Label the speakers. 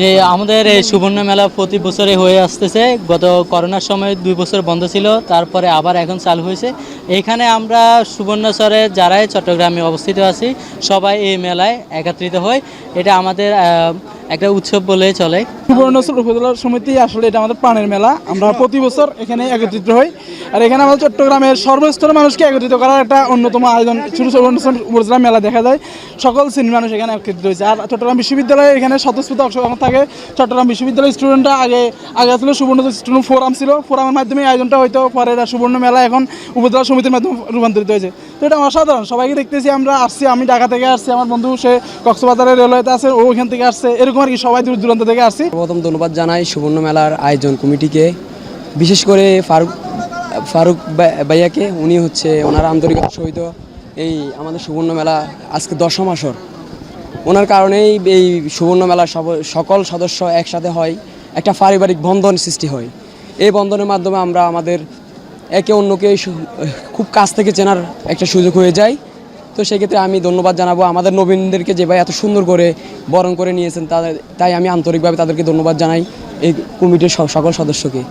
Speaker 1: যে আমাদের এই সুবর্ণ মেলা প্রতি বছরে হয়ে আসতেছে, গত করোনার সময় দুই বছর বন্ধ ছিল, তারপরে আবার এখন চালু হয়েছে। এখানে আমরা সুবর্ণ সুবর্ণচরে যারাই চট্টগ্রামে অবস্থিত আছি, সবাই এই মেলায় একত্রিত হই। এটা আমাদের একটা উৎসব বলে চলে।
Speaker 2: সুবর্ণচর উপজেলা সমিতি আসলে এটা আমাদের প্রাণের মেলা। আমরা প্রতি বছর এখানে একত্রিত হই। আর এখানে আমাদের চট্টগ্রামের সর্বস্তরের মানুষকে একত্রিত করার একটা অন্যতম আয়োজন সুবর্ণচর উপজেলা মেলা দেখা যায়। সকল শ্রেণির মানুষ এখানে একত্রিত হয়েছে। আর চট্টগ্রাম বিশ্ববিদ্যালয়ে এখানে স্বতঃস্ফূর্ত অংশগ্রহণ থাকে। চট্টগ্রাম বিশ্ববিদ্যালয়ের স্টুডেন্টরা আগে আগে ছিল সুবর্ণ স্টুডেন্ট ফোরাম ছিল। ফোরামের মাধ্যমে আয়োজনটা হয়তো পরে এটা সুবর্ণ মেলা এখন উপজেলা সমিতির মাধ্যমে রূপান্তরিত হয়েছে। তো এটা অসাধারণ। সবাইকে দেখতেছি আমরা আসছি। আমি ঢাকা থেকে আসছি। আমার বন্ধু সে কক্সবাজারের রেলওয়েতে আছে। ও ওইখান থেকে আসছে। এরকম আর কি সবাই দূর দূরান্ত থেকে আসছি।
Speaker 3: প্রথম ধন্যবাদ জানাই সুবর্ণ মেলার আয়োজন কমিটিকে। বিশেষ করে ফারুক ফারুক ভাই- ভাইয়াকে, উনি হচ্ছে ওনার আন্তরিকতার সহিত এই আমাদের সুবর্ণ মেলা আজকে দশম আসর। ওনার কারণেই এই সুবর্ণ মেলার সকল সদস্য একসাথে হয়, একটা পারিবারিক বন্ধন সৃষ্টি হয়। এই বন্ধনের মাধ্যমে আমরা আমাদের একে অন্যকে খুব কাছ থেকে চেনার একটা সুযোগ হয়ে যায়। তো সেক্ষেত্রে আমি ধন্যবাদ জানাব আমাদের নবীনদেরকে যে ভাই এত সুন্দর করে বরণ করে নিয়েছেন তাই আমি আন্তরিকভাবে তাদেরকে ধন্যবাদ জানাই এই কমিটির সকল সদস্যকে।